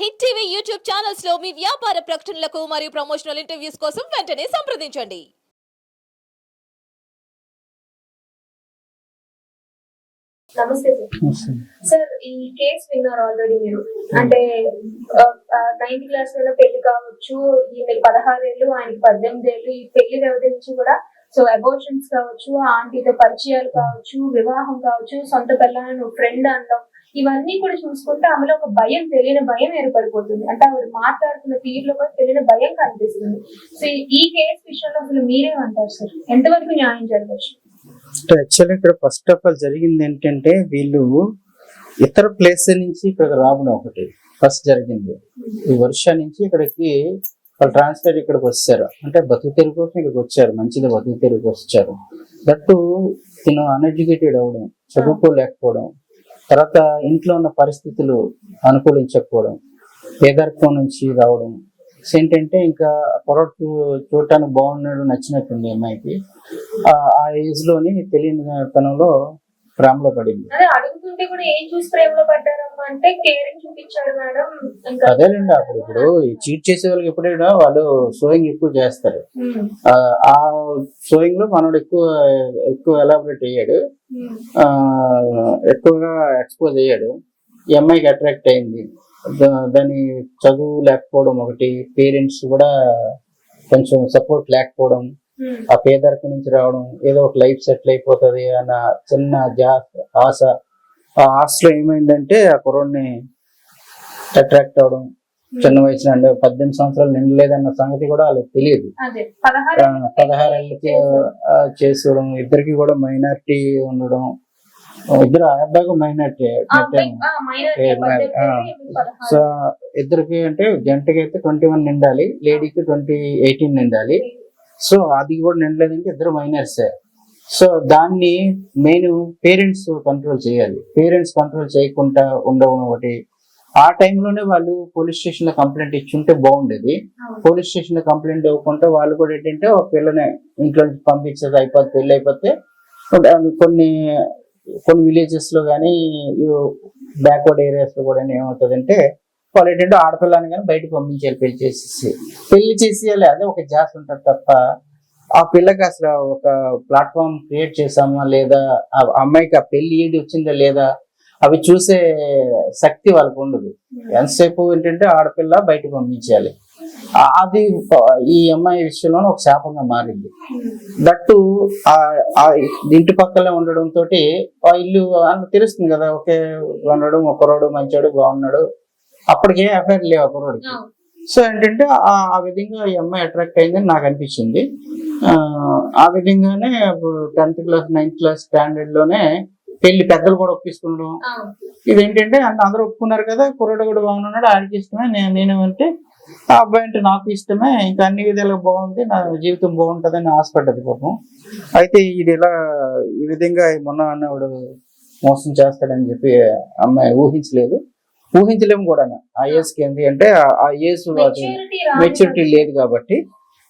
Hit TV YouTube ఛానల్స్లో మీ వ్యాపార ప్రకటనలకు మరియు ప్రమోషనల్ ఇంటర్వ్యూస్ కోసం వెంటనే సంప్రదించండి. నమస్తే సార్. ఈ కేసు విన్నారు ఆల్రెడీ మీరు. అంటే నైన్త్ క్లాస్లో పెళ్ళి కావచ్చు ఈమెకి పదహారు ఏళ్ళు ఆయనకి పద్దెనిమిది ఏళ్ళు ఈ పెళ్ళి వ్యవధి నుంచి కూడా సో అబోషన్స్ కావచ్చు ఆంటీతో పరిచయాలు కావచ్చు వివాహం కావచ్చు సొంత పిల్లలను ఫ్రెండ్ అనడం ఇవన్నీ కూడా చూసుకుంటే ఆమెలో ఒక భయం తెలియని భయం ఏర్పడిపోతుంది. అంటే ఆవిడ మాట్లాడుతున్న తీరులో కూడా తెలియని భయం కనిపిస్తుంది. సో ఈ- కేసు విషయంలో అసలు మీరేమంటారు సార్ ఎంతవరకు న్యాయం జరగచ్చు? యాక్చువల్లీ ఇక్కడ ఫస్ట్ ఆఫ్ ఆల్ జరిగింది ఏంటంటే వీళ్ళు ఇతర ప్లేస్ నుంచి ఇక్కడ రావడం ఒకటి ఫస్ట్ జరిగింది. ఈ వర్ష నుంచి ఇక్కడికి వాళ్ళు ట్రాన్స్ఫర్ ఇక్కడికి వచ్చారు. అంటే బతుకు తెరుగు కోసం ఇక్కడికి వచ్చారు. మంచిది బతుకు తెరుగు వచ్చారు దట్టు తిను అన్ఎడ్యుకేటెడ్ అవ్వడం చదువుకోలేకపోవడం తర్వాత ఇంట్లో ఉన్న పరిస్థితులు అనుకూలించకపోవడం పేదరికం నుంచి రావడం. ఏంటంటే ఇంకా పొరటు చూడటానికి బాగున్నాడు నచ్చినట్టుంది అమ్మాయికి. ఆ ఏజ్లోని ఏజ్లోని తెలియని తనంలో ప్రేమలో పడింది. అదే అడుగుతుంటే కూడా ఏం చూసి ప్రేమలో పడ్డారమ్మా అంటే కేరింగ్ చూపించాడు మేడం. ఇంకా అదేనండి అప్పుడు ఇప్పుడు చీట్ చేసే వాళ్ళకి ఎప్పుడైనా వాళ్ళు సోయింగ్ ఎక్కువ చేస్తారు. ఆ, సోయింగ్లో మనోడు ఎక్కువ ఎక్కువ ఎలాబరేట్ అయ్యాడు. ఆ, ఎక్కువగా ఎక్స్పోజ్ అయ్యాడు. ఈ అమ్మాయికి అట్రాక్ట్ అయింది. దా- దాని చదువు లేకపోవడం ఒకటి పేరెంట్స్ కూడా కొంచెం సపోర్ట్ లేకపోవడం ఆ పేదరికం నుంచి రావడం ఏదో ఒక లైఫ్ సెటిల్ అయిపోతుంది అన్న చిన్న జా ఆశ. ఆ ఆశలో ఏమైందంటే ఆ కుర్రోడిని అట్రాక్ట్ అవడం చిన్న వయసు నుండి పద్దెనిమిది సంవత్సరాలు నిండలేదన్న సంగతి కూడా వాళ్ళకి తెలియదు. పదహారేళ్ళకి చేసేయడం ఇద్దరికి కూడా మైనారిటీ ఉండడం. ఇద్దరు ఆ మైనారిటీ అబ్బాయి- ఆ మైనర్ ఏ, మరి, ఆ. సో ఇద్దరికి అంటే జంటకి అయితే ట్వంటీ వన్ నిండాలి లేడీకి ట్వంటీ ఎయిటీన్ నిండాలి. సో అది కూడా నిండలేదంటే ఇద్దరు మైనర్సే సో దాన్ని మెయిన్ పేరెంట్స్ కంట్రోల్ చేయాలి. పేరెంట్స్ కంట్రోల్ చేయకుండా ఉండడం ఒకటి. ఆ టైంలోనే వాళ్ళు పోలీస్ స్టేషన్లో కంప్లైంట్ ఇచ్చుంటే బాగుండేది. పోలీస్ స్టేషన్లో కంప్లైంట్ ఇవ్వకుండా వాళ్ళు కూడా ఏంటంటే ఒక పిల్లని ఇంట్లో పంపించేది అయిపోతే పెళ్ళి అయిపోతే కొన్ని కొన్ని విలేజెస్లో కానీ బ్యాక్వర్డ్ ఏరియాస్లో కూడా ఏమవుతుందంటే వాళ్ళు ఏంటంటే ఆడపిల్లని కానీ బయటకు పంపించాలి పెళ్ళి చేసేసి పెళ్ళి చేసేయాలి. అదే ఒక జాస్ ఉంటుంది తప్ప ఆ పిల్లకి అసలు ఒక ప్లాట్ఫామ్ క్రియేట్ చేసామా లేదా? ఆ అమ్మాయికి ఆ పెళ్ళి ఏది వచ్చిందా లేదా? అవి చూసే శక్తి వాళ్ళకు ఉండదు. ఎంతసేపు ఏంటంటే ఆడపిల్ల బయటకు పంపించాలి అది ఈ అమ్మాయి విషయంలో ఒక శాపంగా మారింది. దట్టు ఆ ఇంటి పక్కనే ఉండడం తోటి ఆ ఇల్లు అని తెలుస్తుంది కదా ఒకే ఉండడం ఒకరోడు మంచోడు బాగున్నాడు. అప్పటికే అఫైర్ లేవు ఒకరోడికి సో ఏంటంటే ఆ విధంగా ఈ అమ్మాయి అట్రాక్ట్ అయిందని నాకు అనిపించింది. ఆ, విధంగానే టెన్త్ క్లాస్ నైన్త్ క్లాస్ స్టాండర్డ్లోనే పెళ్ళి పెద్దలు కూడా ఒప్పించుకున్నాడు ఇదేంటంటే అంత అందరూ ఒప్పుకున్నారు కదా కుర్రాడు కూడా బాగున్నాడు ఆడికి ఇష్టమే నేను నేనేమంటే ఆ అబ్బాయి అంటే నాకు ఇష్టమే ఇంకా అన్ని విధాలుగా బాగుంది నా జీవితం బాగుంటుందని ఆశపడ్డది పాపం. అయితే ఇది ఇలా ఈ విధంగా మొన్న అన్నవాడు మోసం చేస్తాడని చెప్పి అమ్మాయి ఊహించలేదు. ఊహించలేము కూడా ఆ ఏజ్కి ఏంటి అంటే ఆ- ఏజ్ మెచ్యూరిటీ లేదు కాబట్టి.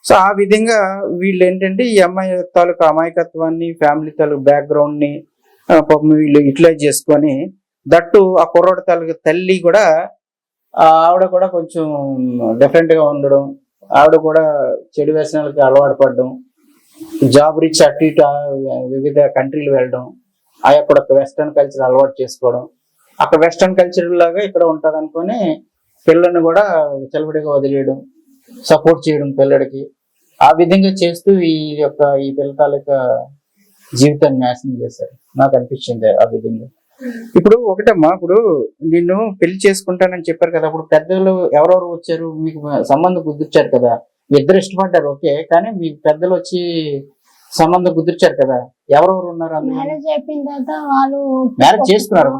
సో ఆ విధంగా వీళ్ళు ఏంటంటే ఈ అమ్మాయి తాలూకు అమాయకత్వాన్ని ఫ్యామిలీ తాలూకు బ్యాక్గ్రౌండ్ని ఆ, పాపం వీళ్ళు యూటిలైజ్ చేసుకొని దట్టు ఆ కుర్రోడు తాలూకు తల్లి కూడా ఆవిడ కూడా కొంచెం డిఫరెంట్గా ఉండడం ఆవిడ కూడా చెడు వ్యసనాలకి అలవాటు పడడం జాబ్ రీచ్ అటు ఇటు వివిధ కంట్రీలు వెళ్ళడం ఆ యొక్క వెస్ట్రన్ కల్చర్ అలవాటు చేసుకోవడం అక్కడ వెస్ట్రన్ కల్చర్ లాగా ఇక్కడ ఉంటుంది అనుకొని పిల్లల్ని కూడా విచలవిడిగా వదిలేయడం సపోర్ట్ చేయడం పిల్లడికి. ఆ విధంగా చేస్తూ ఈ యొక్క ఈ పిల్ల తాలూకా జీవితాన్ని నాశనం చేశారు. నాకు అనిపించింది ఆ విధంగా. ఇప్పుడు ఒకటమ్మా ఇప్పుడు నిన్ను పెళ్ళి చేసుకుంటానని చెప్పారు కదా అప్పుడు పెద్దలు ఎవరెవరు వచ్చారు? మీకు సంబంధం కుదిర్చారు కదా. ఇద్దరు ఇష్టపడ్డారు ఓకే. కానీ మీ పెద్దలు వచ్చి సంబంధం కుదిర్చారు కదా. ఎవరెవరు ఉన్నారు మ్యారేజ్ అయిపోయిన తర్వాత వాళ్ళు మ్యారేజ్ చేసుకున్నారు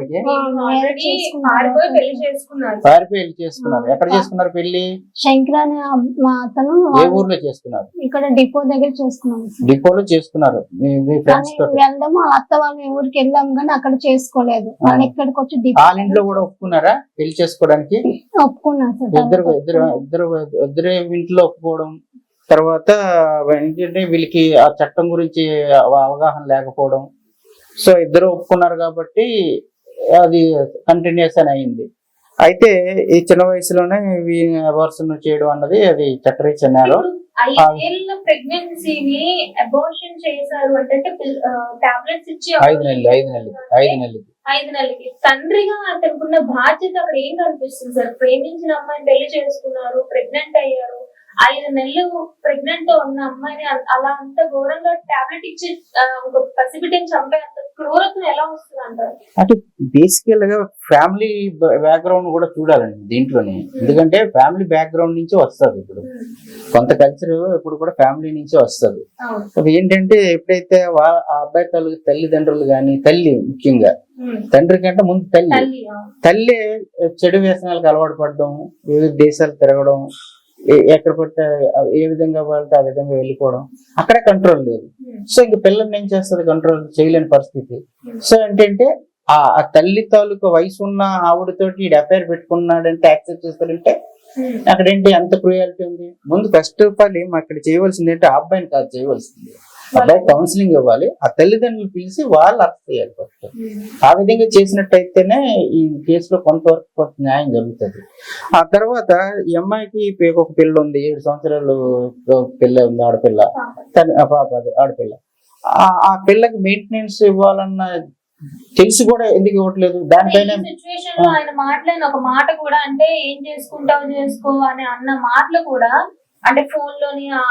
ఆల్రెడీ పారిపోయి పెళ్ళి చేసుకున్నారు పారి పెళ్ళి చేసుకున్నారు. ఎక్కడ చేసుకున్నారు పెళ్ళి? శంకర్ అనే మా అతను ఏ ఊర్లో చేసుకున్నారు? ఇక్కడ డిపో దగ్గర చేసుకున్నాం. డిపోలో చేసుకున్నారు. మీ మీ కానీ ఫ్రెండ్స్ తోటి. వెళ్దాం వాళ్ళ అత్త వాళ్ళ ఊరికి వెళ్ళాం కానీ అక్కడ చేసుకోలేదు. వాళ్ళు ఇక్కడికి వచ్చి డిపో వాళ్ళ ఇంట్లో కూడా ఒప్పుకున్నారా పెళ్ళి చేసుకోవడానికి? ఒప్పుకున్నారు ఇద్దరు ఇద్దరు ఇద్దరు ఇద్దరు ఇంట్లో ఒప్పుకోవడం తర్వాత ఏంటంటే వీళ్ళకి ఆ చట్టం గురించి అవ- అవగాహన లేకపోవడం. సో ఇద్దరు ఒప్పుకున్నారు కాబట్టి అది కంటిన్యూస్ అని అయింది. అయితే ఈ చిన్న వయసులోనే అబార్షన్ చేయడం అన్నది అది చట్టరీత్యా నేరం. ఇప్పుడు ఐదేళ్ళ ప్రెగ్నెన్సీని అబోర్షన్ చేశారు అంటే టాబ్లెట్స్ ఇచ్చి ఐదు నెలలు ఐదు నెలలు ఐదు నెలలు ఐదు నెలలకి. తండ్రిగా అతనుకున్న బాధ్యత అక్కడ ఏం కనిపిస్తుంది సార్? ప్రేమించిన అమ్మాయిని పెళ్ళి చేసుకున్నారు ప్రెగ్నెంట్ అయ్యారు. ఐదు నెలలు ప్రెగ్నెంట్తో ఉన్న అమ్మాయిని అలా అంత ఘోరంగా టాబ్లెట్ ఇచ్చి ఒక పసిబిడ్డని చంపే అంత క్రూరత్వం ఎలా వస్తుంది అంటారు? అంటే బేసికల్గా ఫ్యామిలీ బ్యాక్గ్రౌండ్ కూడా చూడాలండి దీంట్లోనే. ఎందుకంటే ఫ్యామిలీ బ్యాక్గ్రౌండ్ నుంచి వస్తుంది ఇప్పుడు. కొంత కల్చర్ ఇప్పుడు కూడా ఫ్యామిలీ నుంచే వస్తుంది. అది ఏంటంటే ఎప్పుడైతే ఆ అబ్బాయి తల్లి తల్లిదండ్రులు కానీ తల్లి ముఖ్యంగా ఉమ్. తండ్రి కంటే ముందు తల్లి. తల్లి చెడు వ్యసనాలకు అలవాటు పడడం వివిధ దేశాలు తిరగడం ఎక్కడ పడితే ఏ విధంగా పడితే ఆ విధంగా వెళ్ళిపోవడం అక్కడే కంట్రోల్ లేదు. ఉమ్. సో ఇంక పిల్లల్ని ఏం చేస్తుంది? కంట్రోల్ చేయలేని పరిస్థితి. సో ఏంటంటే ఆ తల్లి తాలూకు వయసు ఉన్న ఆవిడతోటి అఫైర్ పెట్టుకున్నాడంటే యాక్సెప్ట్ చేస్తాడంటే ఉమ్. అక్కడ ఏంటి అంత క్రూయాలిటీ ఉంది? ముందు ఫస్ట్ ఆఫ్ ఆల్ ఏం అక్కడ చేయవలసింది ఏంటి ఆ అబ్బాయిని కాదు చేయవలసింది. అబ్బాయి కౌన్సిలింగ్ ఇవ్వాలి. ఆ తల్లిదండ్రులు పిలిచి వాళ్ళు అర్థం చేయాలి ఫస్ట్ ఆ విధంగా చేసినట్టయితేనే ఈ కేసులో కొంతవరకు కొంత న్యాయం జరుగుతుంది. ఆ తర్వాత ఈ అమ్మాయికి ఒక పిల్ల ఉంది. ఏడు సంవత్సరాలు పిల్ల ఉంది ఆడపిల్ల. తన పాప అది ఆడపిల్ల. ఆ పిల్లకి మెయింటెనెన్స్ ఇవ్వాలన్న తెలిసి కూడా ఎందుకు ఇవ్వట్లేదు? దానిపైన ఆయన మాట్లాడిన ఒక మాట కూడా అంటే ఏం చేసుకుంటావు చేసుకో అని అన్న మాటలు కూడా అంటే ఫోన్లోని ఆ-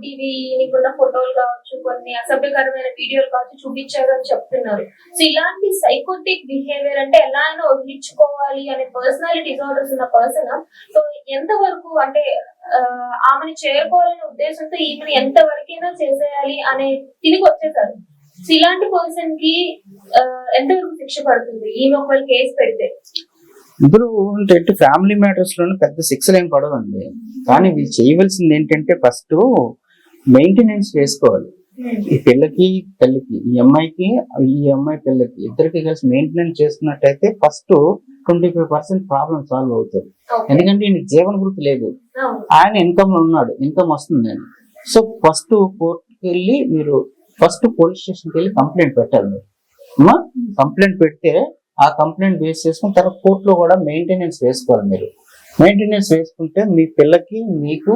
నీకున్న ఫోటోలు కావచ్చు కొన్ని అసభ్యకరమైన వీడియోలు కావచ్చు చూపించారు అని చెప్తున్నారు. సో ఇలాంటి సైకోటిక్ బిహేవియర్ అంటే ఎలా అయినా వదిలించుకోవాలి అనే పర్సనాలిటీ డిజార్డర్స్ ఉన్న పర్సన్ సో ఎంత వరకు అంటే ఆమెను చేరుకోవాలనే ఉద్దేశంతో ఈమెను ఎంత వరకైనా చేసేయాలి అనే తిరిగి వచ్చేసారు. సో ఇలాంటి పర్సన్కి ఎంతవరకు శిక్ష పడుతుంది? ఈమె ఒకవేళ కేసు పెడితే. ఇప్పుడు ఏంటంటే ఫ్యామిలీ మ్యాటర్స్లోనే పెద్ద శిక్షలు ఏం పడవండి. కానీ వీళ్ళు చేయవలసింది ఏంటంటే ఫస్ట్ మెయింటెనెన్స్ వేసుకోవాలి ఈ పిల్లకి తల్లికి ఈ అమ్మాయికి ఈ అమ్మాయి పిల్లకి ఇద్దరికి కలిసి maintenance చేస్తున్నట్టయితే first twenty five percent problem solve అవుతుంది. ఎందుకంటే ఈయనకి జీవన వృత్తి లేదు. ఆయన ఇన్కమ్లో ఉన్నాడు. ఇన్కమ్ వస్తుంది ఆయన. సో ఫస్ట్ కోర్టుకి వెళ్ళి మీరు ఫస్ట్ పోలీస్ స్టేషన్కి వెళ్ళి కంప్లైంట్ పెట్టాలి మీరు. కంప్లైంట్ పెడితే ఆ కంప్లైంట్ బేస్ చేసుకుని తర్వాత కోర్టులో కూడా మెయింటెనెన్స్ వేసుకోవాలి మీరు. మెయింటెనెన్స్ వేసుకుంటే మీ పిల్లకి మీకు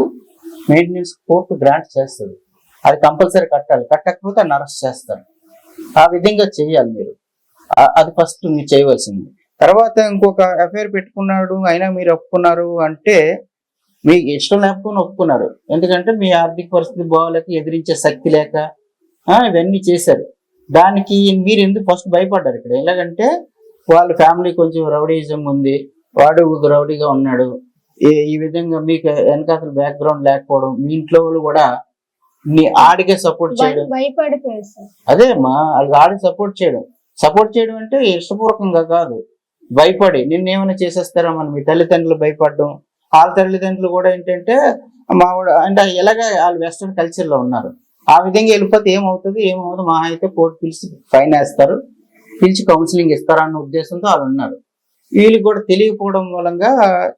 మెయింటెనెన్స్ కోర్టు గ్రాంట్ చేస్తుంది. అది కంపల్సరీ కట్టాలి. కట్టకపోతే ఆయన అరెస్ట్ చేస్తారు. ఆ విధంగా చేయాలి మీరు. అది ఫస్ట్ మీరు చేయవలసింది. తర్వాత ఇంకొక ఎఫ్ఐఆర్ పెట్టుకున్నాడు అయినా మీరు ఒప్పుకున్నారు అంటే మీకు ఇష్టం లేకపోయినా ఒప్పుకున్నారు. ఎందుకంటే మీ ఆర్థిక పరిస్థితి బాగోలేక ఎదిరించే శక్తి లేక ఇవన్నీ చేశారు. దానికి మీరు ఎందుకు ఫస్ట్ భయపడ్డారు ఇక్కడ? ఎలాగంటే వాళ్ళ ఫ్యామిలీ కొంచెం రౌడీజం ఉంది. వాడు రౌడీగా ఉన్నాడు. ఈ- ఈ విధంగా మీకు వెనకాతల బ్యాక్గ్రౌండ్ లేకపోవడం మీ ఇంట్లో వాళ్ళు కూడా మీ ఆడికే సపోర్ట్ చేయడం. అదే అమ్మా వాళ్ళకి ఆడికి సపోర్ట్ చేయడం. సపోర్ట్ చేయడం అంటే ఇష్టపూర్వకంగా కాదు. భయపడి నిన్నేమైనా చేసేస్తారా మన? మీ తల్లిదండ్రులు భయపడడం. వాళ్ళ తల్లిదండ్రులు కూడా ఏంటంటే మావాడు అంటే ఎలాగ వాళ్ళు వెస్ట్రన్ కల్చర్లో ఉన్నారు. ఆ విధంగా వెళ్ళిపోతే ఏమవుతుంది? ఏమవుతుంది? మా అయితే కోర్టు పిలిచి ఫైన్ వేస్తారు. పిలిచి కౌన్సిలింగ్ ఇస్తారన్న ఉద్దేశంతో వాళ్ళు ఉన్నారు. వీళ్ళు కూడా తెలియకపోవడం మూలంగా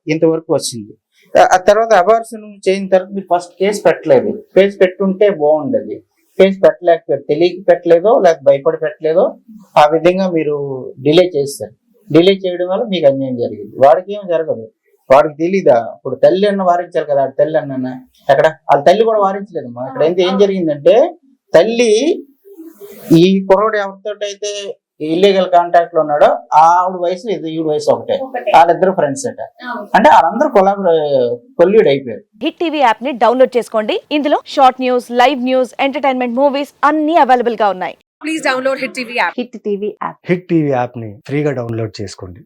ఇంతవరకు వచ్చింది. ఆ- తర్వాత అబార్షన్ చేయిన తర్వాత మీరు ఫస్ట్ కేసు పెట్టలేదు. కేసు పెట్టుంటే బాగుండేది. కేసు పెట్టలేకపోయారు. తెలియక పెట్టలేదో లేక భయపడి పెట్టలేదో ఆ విధంగా మీరు డిలే చేస్తారు డిలే చేయడం వల్ల మీకు అన్యాయం జరిగింది. వాడికి ఏం జరగదు. వాడికి తెలీదా? ఇప్పుడు తల్లి అన్న వారించాలి కదా తల్లి అన్న అక్కడ వాళ్ళ తల్లి కూడా వారించలేదు మా ఇక్కడ ఏం జరిగిందంటే తల్లి ఈ కుర్రోడు ఎవరితోటైతే అయితే ఇల్లీగల్ కాంటాక్ట్లో ఉన్నాడో ఆవిడ వయసు ఇది ఈవిడ వయసు ఒకటే. వాళ్ళిద్దరు ఫ్రెండ్స్ అట. అంటే వాళ్ళందరూ కొలాబర కొల్లీడ్ అయిపోయారు. హిట్ టీవీ యాప్ని డౌన్లోడ్ చేసుకోండి. ఇందులో short news live news entertainment movies అన్ని అవైలబుల్గా ఉన్నాయి. Please download Hit TV app. Hit TV app Hit TV యాప్ని ఫ్రీగా డౌన్లోడ్ చేసుకోండి.